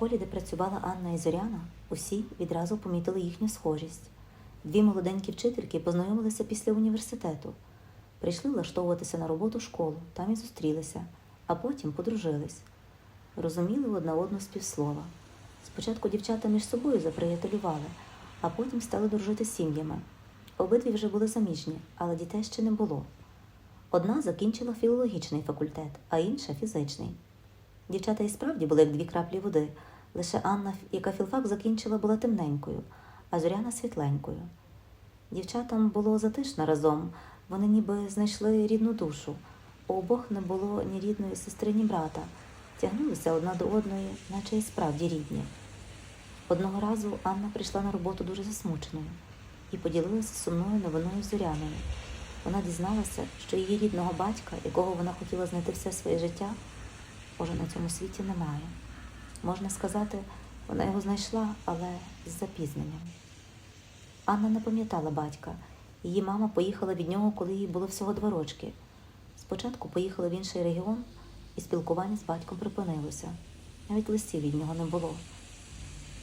школі, де працювала Анна і Зоряна, усі відразу помітили їхню схожість. Дві молоденькі вчительки познайомилися після університету, прийшли влаштовуватися на роботу в школу, там і зустрілися, а потім подружились. Розуміли одна одну з півслова. Спочатку дівчата між собою заприятелювали, а потім стали дружити сім'ями. Обидві вже були заміжні, але дітей ще не було. Одна закінчила філологічний факультет, а інша фізичний. Дівчата і справді були як дві краплі води. Лише Анна, яка філфак закінчила, була темненькою, а Зоряна світленькою. Дівчатам було затишно разом, вони ніби знайшли рідну душу. У обох не було ні рідної сестри, ні брата, тягнулися одна до одної, наче і справді рідні. Одного разу Анна прийшла на роботу дуже засмученою і поділилася сумною новиною Зоряною. Вона дізналася, що її рідного батька, якого вона хотіла знайти все своє життя, уже на цьому світі немає. Можна сказати, вона його знайшла, але з запізненням. Анна не пам'ятала батька. Її мама поїхала від нього, коли їй було всього два рочки. Спочатку поїхала в інший регіон, і спілкування з батьком припинилося. Навіть листів від нього не було.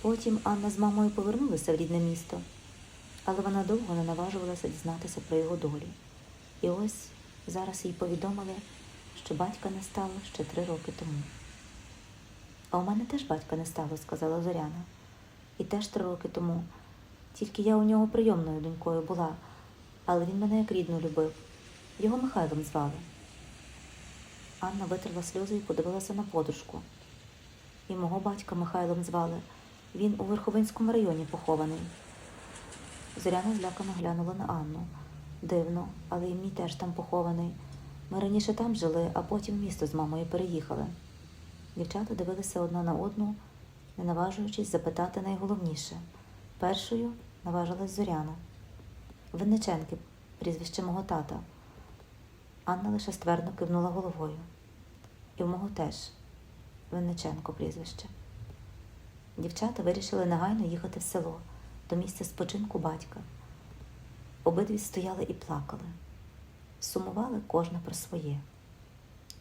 Потім Анна з мамою повернулися в рідне місто, але вона довго не наважувалася дізнатися про його долю. І ось зараз їй повідомили, що батька не стало ще три роки тому. А у мене теж батька не стало, сказала Зоряна. І теж три роки тому. Тільки я у нього прийомною донькою була, але він мене як рідну любив. Його Михайлом звали. Анна витерла сльози і подивилася на подружку. І мого батька Михайлом звали. Він у Верховинському районі похований. Зоряна злякано глянула на Анну. Дивно, але і мій теж там похований. Ми раніше там жили, а потім в місто з мамою переїхали. Дівчата дивилися одна на одну, не наважуючись запитати найголовніше. Першою наважилась Зоряна. Винниченки, прізвище мого тата. Анна лише ствердно кивнула головою. І в мого теж Винниченко прізвище. Дівчата вирішили негайно їхати в село до місця спочинку батька. Обидві стояли і плакали, сумували кожна про своє.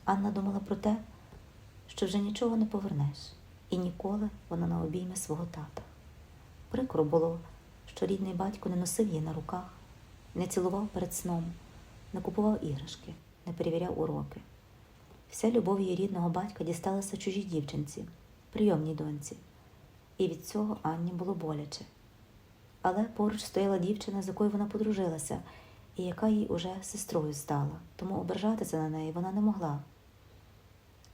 Анна думала про те, що вже нічого не повернеш, і ніколи вона на обійми свого тата. Прикро було, що рідний батько не носив її на руках, не цілував перед сном, не купував іграшки, не перевіряв уроки. Вся любов її рідного батька дісталася чужій дівчинці, прийомній доньці, і від цього Анні було боляче. Але поруч стояла дівчина, з якою вона подружилася, і яка їй уже сестрою стала, тому ображатися на неї вона не могла.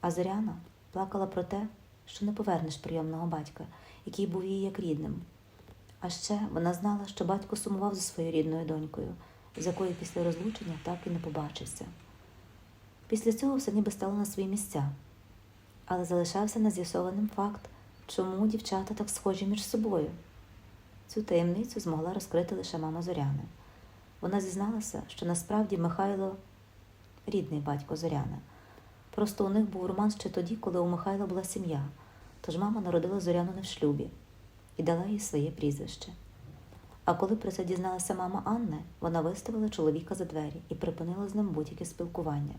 А Зоряна плакала про те, що не повернеш прийомного батька, який був їй як рідним. А ще вона знала, що батько сумував за своєю рідною донькою, з якою після розлучення так і не побачився. Після цього все ніби стало на свої місця, але залишався нез'ясованим факт, чому дівчата так схожі між собою. Цю таємницю змогла розкрити лише мама Зоряни. Вона зізналася, що насправді Михайло рідний батько Зоряни. Просто у них був роман ще тоді, коли у Михайла була сім'я, тож мама народила Зоряну не в шлюбі і дала їй своє прізвище. А коли про це дізналася мама Анни, вона виставила чоловіка за двері і припинила з ним будь-яке спілкування,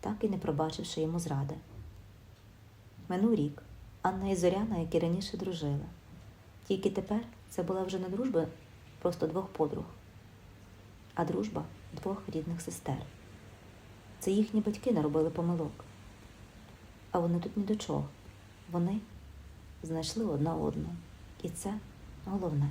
так і не пробачивши йому зради. Минув рік Анна і Зоряна, як і раніше, дружили. Тільки тепер це була вже не дружба просто двох подруг, а дружба двох рідних сестер. Це їхні батьки наробили помилок. А вони тут ні до чого. Вони знайшли одна одну. І це головне.